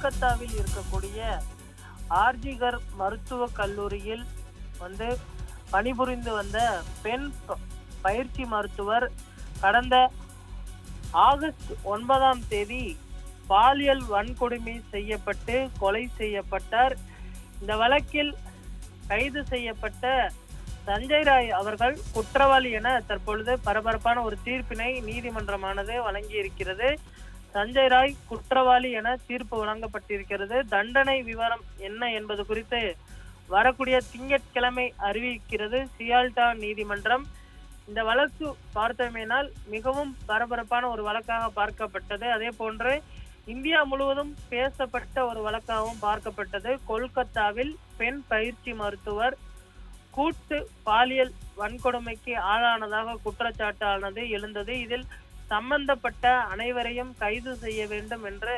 கொல்கத்தாவில் இருக்கக்கூடிய ஆர்ஜிகர் மருத்துவ கல்லூரியில் வந்து பணிபுரிந்து வந்த பெண் ப- பயிற்சி மருத்துவர் கடந்த ஆகஸ்ட் ஒன்பதாம் தேதி பாலியல் வன்கொடுமை செய்யப்பட்டு கொலை செய்யப்பட்டார். இந்த வழக்கில் கைது செய்யப்பட்ட சஞ்சய் ராய் அவர்கள் குற்றவாளி என தற்பொழுது பரபரப்பான ஒரு தீர்ப்பினை நீதிமன்றமானது வழங்கியிருக்கிறது. சஞ்சய் ராய் குற்றவாளி என தீர்ப்பு வழங்கப்பட்டிருக்கிறது. தண்டனை விவரம் என்ன என்பது குறித்து வரக்கூடிய திங்கட்கிழமை அறிவிக்கிறது சியால்டா நீதிமன்றம். இந்த வழக்கு பார்த்தோமேனால் மிகவும் பரபரப்பான ஒரு வழக்காக பார்க்கப்பட்டது. அதே போன்று இந்தியா முழுவதும் பேசப்பட்ட ஒரு வழக்காகவும் பார்க்கப்பட்டது. கொல்கத்தாவில் பெண் பயிற்சி மருத்துவர் கூட்டு பாலியல் வன்கொடுமைக்கு ஆளானதாக குற்றச்சாட்டானது எழுந்தது. இதில் சம்பந்தப்பட்ட அனைவரையும் கைது செய்ய வேண்டும் என்று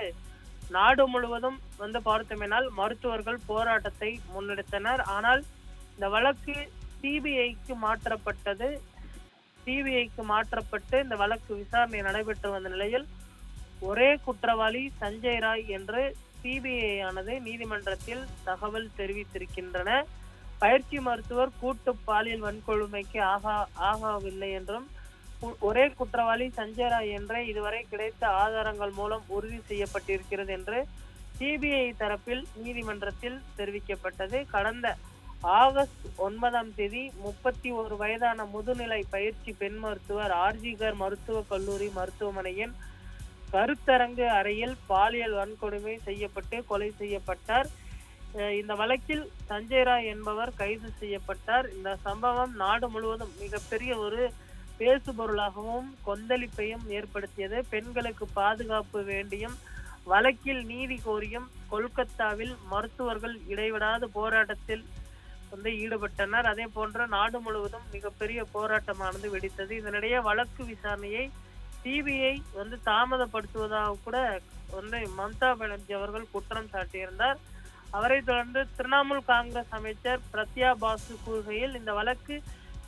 நாடு முழுவதும் வந்து பார்த்தோமேனால் மருத்துவர்கள் போராட்டத்தை முன்னெடுத்தனர். ஆனால் இந்த வழக்கு சிபிஐக்கு மாற்றப்பட்டது. சிபிஐக்கு மாற்றப்பட்டு இந்த வழக்கு விசாரணை நடைபெற்று வந்த நிலையில் ஒரே குற்றவாளி சஞ்சய் ராய் என்று சிபிஐ ஆனது நீதிமன்றத்தில் தகவல் தெரிவித்திருக்கின்றன. பயிற்சி மருத்துவர் கூட்டு பாலியல் வன்கொடுமைக்கு ஆகா ஆகவில்லை என்றும் ஒரே குற்றவாளி சஞ்சய் ராய் என்றே இதுவரை கிடைத்த ஆதாரங்கள் மூலம் உறுதி செய்யப்பட்டிருக்கிறது என்று சிபிஐ தரப்பில் நீதிமன்றத்தில் தெரிவிக்கப்பட்டது. கடந்த ஆகஸ்ட் ஒன்பதாம் தேதி முப்பத்தி ஒரு வயதான முதுநிலை பயிற்சி பெண் மருத்துவர் ஆர்ஜிகர் மருத்துவக் கல்லூரி மருத்துவமனையின் கருத்தரங்கு அறையில் பாலியல் வன்கொடுமை செய்யப்பட்டு கொலை செய்யப்பட்டார். இந்த வழக்கில் சஞ்சய் ராய் என்பவர் கைது செய்யப்பட்டார். இந்த சம்பவம் நாடு முழுவதும் மிகப்பெரிய ஒரு பேசுபொருளாகவும் கொந்தளிப்பையும் ஏற்படுத்தியது. பெண்களுக்கு பாதுகாப்பு வேண்டியும் வழக்கில் நீதி கோரியும் கொல்கத்தாவில் மருத்துவர்கள் இடைவிடாத போராட்டத்தில் வந்து ஈடுபட்டனர். அதே போன்று நாடு முழுவதும் மிகப்பெரிய போராட்டமானது வெடித்தது. இதனிடையே வழக்கு விசாரணையை சிபிஐ வந்து தாமதப்படுத்துவதாக கூட வந்து மம்தா பானர்ஜி அவர்கள் குற்றம் சாட்டியிருந்தார். அவரை தொடர்ந்து திரிணாமுல் காங்கிரஸ் அமைச்சர் பிரத்யா பாசு கூறுகையில் இந்த வழக்கு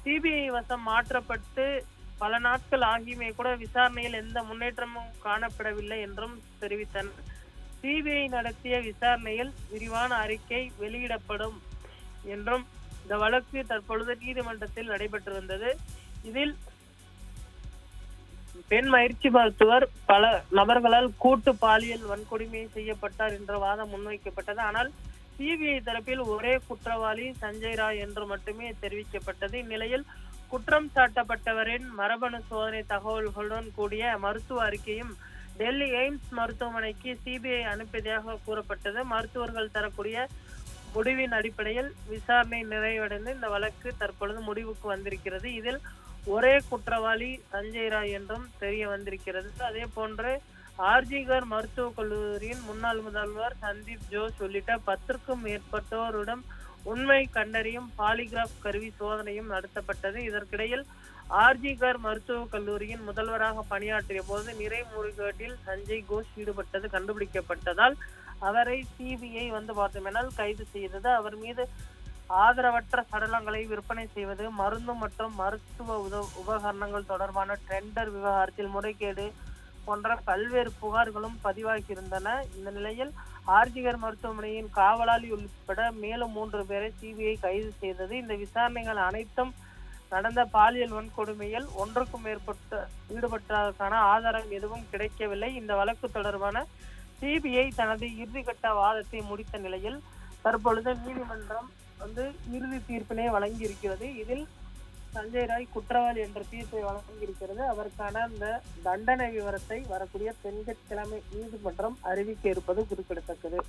சிபிஐ வசம் மாற்றப்பட்டு பல நாட்கள் ஆகியுமே கூட விசாரணையில் எந்த முன்னேற்றமும் காணப்படவில்லை என்றும் தெரிவித்தனர் சிபிஐ நடத்திய விசாரணையில் விரிவான அறிக்கை வெளியிடப்படும் என்றும் இந்த வழக்கு தற்பொழுது நீதிமன்றத்தில் நடைபெற்று வந்தது இதில் பெண் பயிற்சி மருத்துவர் பல நபர்களால் கூட்டு பாலியல் வன்கொடுமை செய்யப்பட்டார் என்ற வாதம் முன்வைக்கப்பட்டது. ஆனால் சிபிஐ தரப்பில் ஒரே குற்றவாளி சஞ்சய் ராய் என்று மட்டுமே தெரிவிக்கப்பட்டது. இந்நிலையில் குற்றம் சாட்டப்பட்டவரின் மரபணு சோதனை தகவல்களுடன் கூடிய மருத்துவ அறிக்கையும் டெல்லி எய்ம்ஸ் மருத்துவமனைக்கு சிபிஐ அனுப்பியதாக கூறப்பட்டது. மருத்துவர்கள் தரக்கூடிய முடிவின் அடிப்படையில் விசாரணை நிறைவடைந்து இந்த வழக்கு தற்பொழுது முடிவுக்கு வந்திருக்கிறது. இதில் ஒரே குற்றவாளி சஞ்சய் ராய் என்றும் தெரிய வந்திருக்கிறது. அதே போன்று ஆர்ஜிகர் மருத்துவக் கல்லூரியின் முன்னாள் முதல்வர் சந்தீப் ஜோஷ் உள்ளிட்ட பத்திற்கும் மேற்பட்டோரிடம் உண்மை கண்டறியும் பாலிகிராஃப் கருவி சோதனையும் நடத்தப்பட்டது. இதற்கிடையில் ஆர்ஜிகர் மருத்துவக் கல்லூரியின் முதல்வராக பணியாற்றிய போது நிறை முறைகேட்டில் சஞ்சய் கோஷ் ஈடுபட்டது கண்டுபிடிக்கப்பட்டதால் அவரை சிபிஐ வந்து பார்த்தோமெனால் கைது செய்தது. அவர் மீது ஆதரவற்ற சடலங்களை விற்பனை செய்வது மருந்து மற்றும் மருத்துவ உத உபகரணங்கள் தொடர்பான டெண்டர் விவகாரத்தில் முறைகேடு போன்ற பல்வேறு புகார்களும் பதிவாகியிருந்தன. இந்த நிலையில் ஆர்ஜிகர் மருத்துவமனையின் காவலாளி உட்பட மேலும் மூன்று பேரை சிபிஐ கைது செய்தது. இந்த விசாரணைகள் அனைத்தும் நடந்த பாலியல் வன்கொடுமையில் ஒன்றுக்கும் மேற்பட்ட ஈடுபட்டதற்கான ஆதாரம் எதுவும் கிடைக்கவில்லை. இந்த வழக்கு தொடர்பான சிபிஐ தனது இறுதிக்கட்ட வாதத்தை முடித்த நிலையில் தற்பொழுது நீதிமன்றம் வந்து இறுதி தீர்ப்பினை வழங்கி இருக்கிறது இதில் சஞ்சய் ராய் குற்றவாளி என்ற தீர்ப்பை வழங்கியிருக்கிறது. அதற்கான அந்த தண்டனை விவரத்தை வரக்கூடிய திங்கட்கிழமை நீதிமன்றம் அறிவிக்க இருப்பது குறிப்பிடத்தக்கது.